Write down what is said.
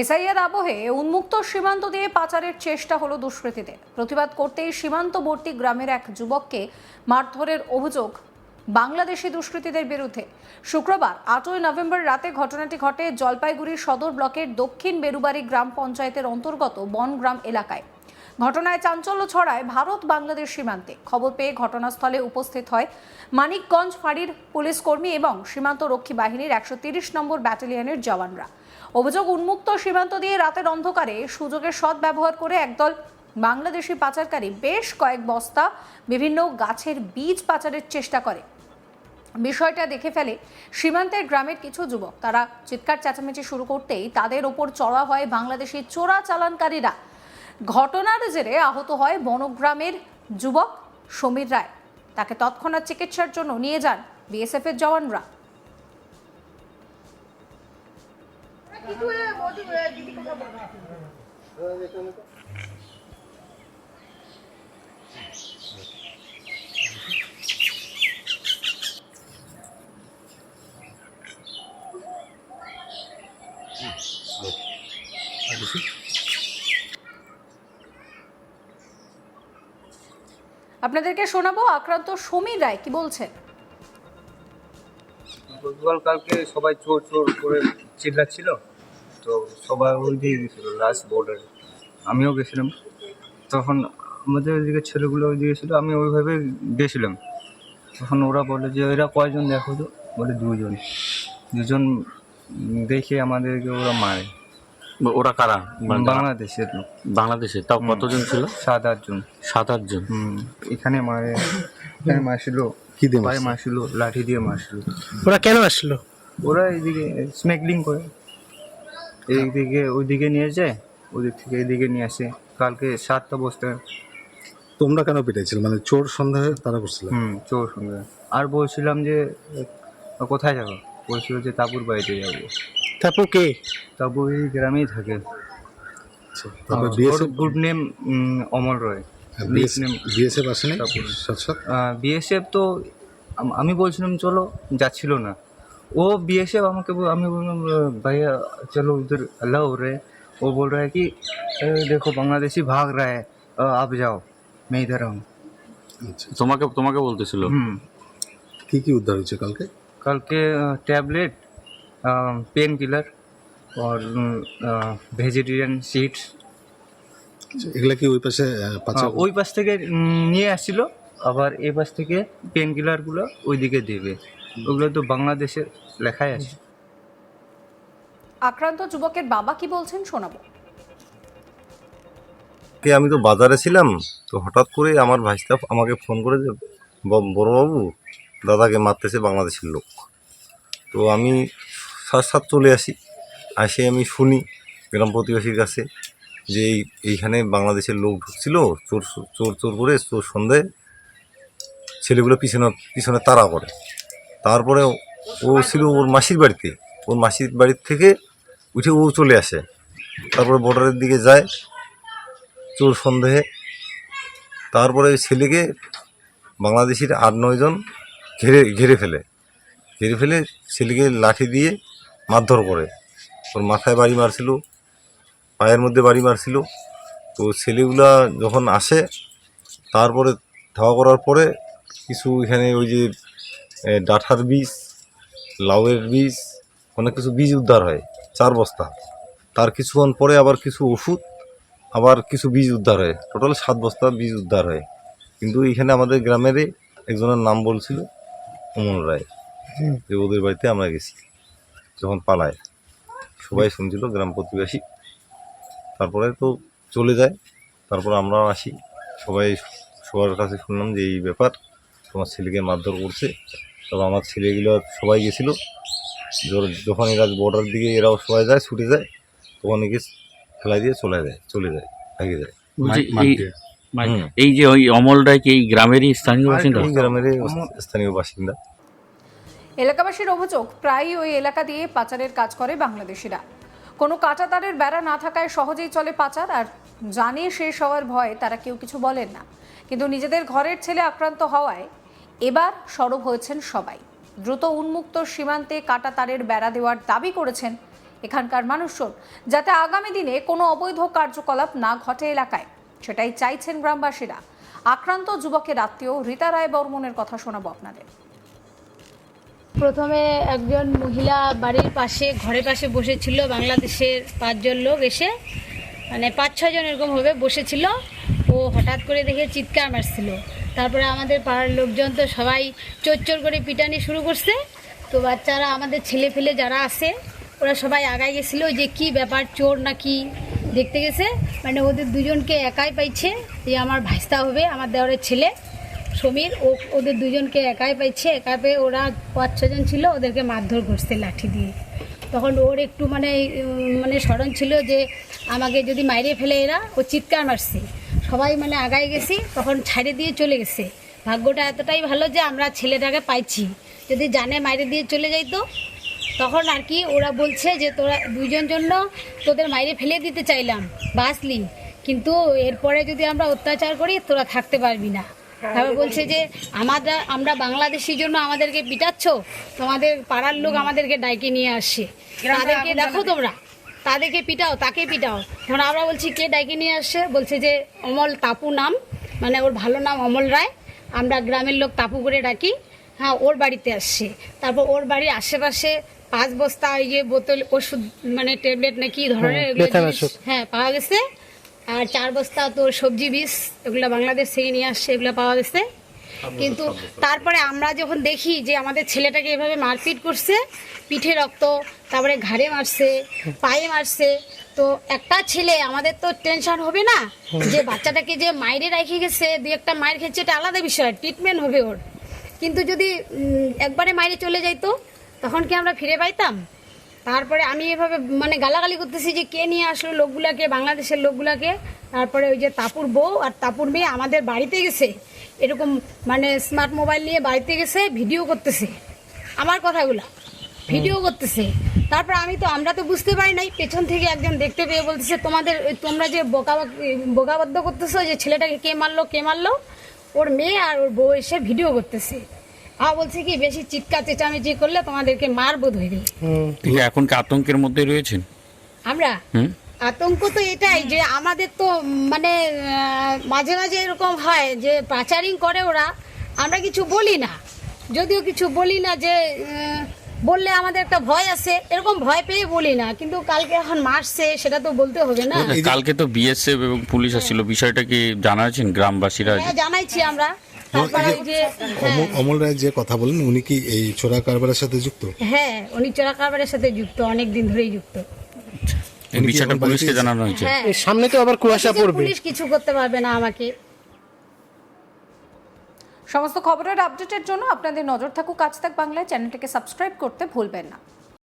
এসআইয়ের আবহে উন্মুক্ত সীমান্ত দিয়ে পাচারের চেষ্টা হলো দুষ্কৃতীদের। প্রতিবাদ করতেই সীমান্তবর্তী গ্রামের এক যুবককে মারধরের অভিযোগ বাংলাদেশি দুষ্কৃতীদের বিরুদ্ধে। শুক্রবার, আটই নভেম্বর রাতে ঘটনাটি ঘটে জলপাইগুড়ি সদর ব্লকের দক্ষিণ বেরুবাড়ি গ্রাম পঞ্চায়েতের অন্তর্গত বনগ্রাম এলাকায়। ঘটনায় চাঞ্চল্য ছড়ায় ভারত বাংলাদেশ সীমান্তে। খবর পেয়ে ঘটনাস্থলে উপস্থিত হয় মানিকগঞ্জ ফাঁড়ির পুলিশ কর্মী এবং সীমান্ত রক্ষী বাহিনীর একশো নম্বর ব্যাটালিয়নের জওয়ানরা। অভিযোগ উন্মুক্ত সীমান্ত দিয়ে রাতের অন্ধকারে সুযোগের সদ্ব্যবহার করে একদল বাংলাদেশি পাচারকারী বেশ কয়েক বস্তা বিভিন্ন গাছের বীজ পাচারের চেষ্টা করে। বিষয়টা দেখে ফেলে সীমান্তের গ্রামের কিছু যুবক। তারা চিৎকার চেঁচামেচি শুরু করতেই তাদের ওপর চড়া হয় বাংলাদেশি চোরা চালানকারীরা। ঘটনার জেরে আহত হয় বনগ্রামের যুবক সমীর রায়। তাকে তৎক্ষণাৎ চিকিৎসার জন্য নিয়ে যান বিএসএফ এর জওয়ানরা। আপনাদেরকে শোনাবো আক্রান্ত সমীর রায় কি বলছেন? গতকাল কালকে সবাই চোর চোর করে চিল্লাচ্ছিল। তো সবাই ওই দিয়ে গেছিল লাস্ট বর্ডারে আমিও গেছিলাম। তখন আমাদের ওইদিকে ছেলেগুলো ওই দিকে ছিল আমি ওইভাবে গেছিলাম। তখন ওরা বলে যে এরা কয়জন দেখো তো? বলে দুজন। দুজন দেখে আমাদেরকে ওরা মারে। ওরা কারা? মানে বাংলাদেশের লোক। বাংলাদেশে? তাও কতজন ছিল? সাত আটজন সাত আটজন এখানে মারে এখানে মারছিল কি দিয়ে? মারছিল? লাঠি দিয়ে মারছিল। ওরা কেন আসলো? ওরা এইদিকে স্মেগলিং করে। এইদিকে ওইদিকে নিয়ে যায় ওদিক থেকে এইদিকে নিয়ে আসে। কালকে সাতটা বস্তা তোমরা কেন পিটাইছিল? মানে চোর সন্দেহে তারা করছিল? হুম চোর সঙ্গে আর বলছিলাম যে কোথায় যাব? বলছিল যে তাপুর বাড়িতে যাব। তারপর কে? তাপু এই গ্রামেই থাকে। Good name Amal Roy. Name BSF আসেনি? বিএসএফ তো আমি বলছিলাম চলো যাচ্ছিল না। ও बीएसएफ আমাকে বল- আমি বললাম "अ, भैया चलो उधर अल्लाह हो रहे वो बोल रहा है कि "ए, देखो बांग्लादेशी भाग रहा है अ, आप जाओ मैं इधर हूँ আচ্ছা তোমাকে তোমাকে বলতেছিল हम्म কি কি উদ্ধার হয়েছে কালকে कल के टैबलेट पेन किलर और ভেজিটেরিয়ান সিডস আচ্ছা, এগুলা কি ওই পাশে আহ, পাচার ওই পাশ থেকে উম, নিয়ে আসছিল আবার এই পাশ থেকে পেন কিলারগুলো ওইদিকে দেবে ওগুলো তো বাংলাদেশের লেখাই আছে। আক্রান্ত যুবকের বাবা কি বলছেন শোনাবো। কে আমি তো বাজারে ছিলাম তো হঠাৎ করে আমার ভাইস্তা আমাকে ফোন করে যে "ব- বড়বাবু দাদাকে মারতেছে বাংলাদেশের লোক। তো আমি সাত সাত চলে আসি আসে আমি শুনি গ্রাম প্রতিবেশীর কাছে যে এই এইখানে বাংলাদেশের লোক ঢুকছিল চোর চোর চোর করে চোর সন্ধ্যায় ছেলেগুলো পিছনে পিছনে তাড়া করে। তারপরে ও ছিল ওর মাসির বাড়িতে। ওর মাসির বাড়ির থেকে উঠে ও চলে আসে। তারপরে বর্ডারের দিকে যায়, চোর সন্দেহে। তারপরে ওই ছেলেকে বাংলাদেশির আট নয়জন ঘেরে, ঘিরে ফেলে। ঘেরে ফেলে ছেলেকে লাঠি দিয়ে মারধর করে। ওর মাথায় বাড়ি মারছিল, পায়ের মধ্যে বাড়ি মারছিল। তো ছেলেগুলা যখন আসে, তারপরে ধাওয়া করার পরে কিছু এখানে ওই যে ডাঁঠার বীজ লাউয়ের বীজ অনেক কিছু বীজ উদ্ধার হয় চার বস্তা। তার কিছুক্ষণ পরে আবার কিছু ওষুধ আবার কিছু বীজ উদ্ধার হয়। টোটাল সাত বস্তা বীজ উদ্ধার হয়। কিন্তু এখানে আমাদের গ্রামেরই একজনের নাম বলছিল অমল রায়। যে ওদের বাড়িতে আমরা গেছি যখন পালায়। সবাই শুনছিল গ্রাম প্রতিবেশী। তারপরে তো চলে যায় তারপর আমরাও আসি। সবাই সবার কাছে শুনলাম যে এই ব্যাপার তোমার ছেলেকে মারধর করছে। তবে আমার ছেলেগুলো সবাই গেছিল। যখন- যখন এরা বর্ডার দিকে এরাও সবাই যায় ছুটে যায়। তখন একে ফেলাই দিয়ে চলে যায় চলে যায় ভাগে যায়। এই। মানে যে ওই অমল রায় কি এই গ্রামেরই স্থানীয় বাসিন্দা? এই গ্রামের স্থানীয় বাসিন্দা। এলাকাবাসীর অভিযোগ প্রায়ই ওই এলাকা দিয়ে পাচারের কাজ করে বাংলাদেশিরা। কোনো কাঁটাতারের বেড়া না থাকায় সহজেই চলে পাচার আর জানে শেষ হওয়ার ভয়ে তারা কেউ কিছু বলেন না। কিন্তু নিজেদের ঘরের ছেলে আক্রান্ত হওয়ায় এবার সরব হয়েছেন সবাই। দ্রুত উন্মুক্ত সীমান্তে কাটা তারের বেড়া দেওয়ার দাবি করেছেন এখানকার মানুষজন, যাতে আগামী দিনে কোনো অবৈধ কার্যকলাপ না ঘটে এলাকায়। সেটাই চাইছেন গ্রামবাসীরা। আক্রান্ত যুবকের আত্মীয় রীতা রায় বর্মনের কথা শোনাবো আপনাদের। প্রথমে একজন মহিলা বাড়ির পাশে, ঘরের পাশে বসেছিল, বাংলাদেশের পাঁচজন লোক এসে মানে পাঁচ ছজন এরকম হবে বসেছিল। ও হঠাৎ করে দেখে চিৎকার মারছিল। তারপরে আমাদের পাড়ার লোকজন তো সবাই চোর করে পিটানি শুরু করছে। তো বাচ্চারা, আমাদের ছেলে ফেলে যারা আছে, ওরা সবাই আগায় গেছিল যে কি ব্যাপার চোর না নাকি দেখতে গেছে। মানে ওদের দুজনকে একাই পাইছে যে আমার ভাইস্তা হবে, আমার দেওয়ারের ছেলে সমীর। ও, ওদের দুজনকে একাই পাইছে একা পেয়ে ওরা পাঁচ ছজন ছিল, ওদেরকে মারধর করছে লাঠি দিয়ে। তখন ওর একটু মানে মানে স্মরণ ছিল যে আমাকে যদি মাইরে ফেলে এরা, ও চিৎকার মারছে। সবাই মানে আগায় গেছি তখন ছাড়ে দিয়ে চলে গেছে। ভাগ্যটা এতটাই ভালো যে আমরা ছেলেটাকে পাইছি। যদি জানে মাইরে দিয়ে চলে যাইতো তখন আর কি ওরা বলছে যে তোরা দুইজন জন্য তোদের মাইরে ফেলে দিতে চাইলাম বাসলি কিন্তু এরপরে যদি আমরা অত্যাচার করি তোরা থাকতে পারবি না। তারপর বলছে যে আমরা আমরা বাংলাদেশির জন্য আমাদেরকে পিটাচ্ছ? তোমাদের পাড়ার লোক আমাদেরকে ডাইকে নিয়ে আসছে তাদেরকে দেখো তোমরা। তাদেরকে পিটাও তাকে পিটাও। তখন আমরা বলছি কে ডাইকে নিয়ে আসছে বলছে যে অমল তাপু নাম। মানে ওর ভালো নাম অমল রায়। আমরা গ্রামের লোক তাপু করে ডাকি। হ্যাঁ ওর বাড়িতে আসছে। তারপর ওর বাড়ির আশেপাশে পাঁচ বস্তা ওই যে বোতল ওষুধ মানে ট্যাবলেট নাকি ধরনের এগুলো হ্যাঁ পাওয়া গেছে। আর চার বস্তা তোর সবজি বীজ এগুলো বাংলাদেশ থেকে নিয়ে আসছে এগুলো পাওয়া গেছে। কিন্তু তারপরে আমরা যখন দেখি যে আমাদের ছেলেটাকে এভাবে মারপিট করছে পিঠে রক্ত তারপরে ঘাড়ে মারছে পায়ে মারছে তো একটা ছেলে আমাদের তো টেনশন হবে না যে বাচ্চাটাকে যে মাইরে রেখে গেছে দু একটা মায়ের খেয়েছে এটা আলাদা বিষয় ট্রিটমেন্ট হবে ওর। কিন্তু যদি একবারে মাইরে চলে যাইতো তখন কি আমরা ফিরে পাইতাম? তারপরে আমি এভাবে মানে গালাগালি করতেছি যে কে নিয়ে আসলো লোকগুলাকে বাংলাদেশের লোকগুলাকে তারপরে ওই যে তাপুর বউ আর তাপুর মেয়ে আমাদের বাড়িতে গেছে। এরকম মানে স্মার্ট মোবাইল নিয়ে বাড়িতে গেছে ভিডিও করতেছে। আমার কথাগুলা। ভিডিও করতেছে। তারপর আমি তো আমরা তো বুঝতে পারি নাই পেছন থেকে একজন দেখতে পেয়ে বলতেছে তোমাদের ওই তোমরা যে বোকা বোকাবদ্ধ করতেছো যে ছেলেটাকে কে মারলো কে মারলো? ওর মেয়ে আর ওর বউ এসে ভিডিও করতেছে। আ বলছে কি বেশি চিৎকার চেঁচামেচি করলে তোমাদেরকে মারবো ধরে ঠিক আছে, এখন কি আতঙ্কের মধ্যে রয়েছেন? আমরা? হুম। আতঙ্ক তো এটাই যে আমাদের তো মানে মাঝে মাঝে এরকম হয় যে পাচারিং করে ওরা আমরা কিছু বলি না। যদিও কিছু বলি না যে বললে আমাদের একটা ভয় আছে এরকম ভয় পেয়ে বলি না। কিন্তু কালকে এখন মারছে সেটা তো বলতে হবে না। কালকে তো বিএসএফ এবং পুলিশ আসছিল। বিষয়টা কি জানাচ্ছেন গ্রামবাসীরা? হ্যাঁ জানাইছি আমরা। হ্যাঁ, অমল- রায় যে কথা বলেন উনি কি এই চোরা কারবারের সাথে যুক্ত? হ্যাঁ উনি চোরা কারবারের সাথে যুক্ত অনেক দিন ধরেই যুক্ত। বিষয়টা পুলিশকে জানানো হয়েছে। হ্যাঁ। সামনে তো আবার কুয়াশা পড়বে। পুলিশ কিছু করতে পারবে না আমাকে। সমস্ত খবরের আপডেটের জন্য আপনাদের নজর থাকুক আজ তাক বাংলায়। চ্যানেলটিকে সাবস্ক্রাইব করতে ভুলবেন না।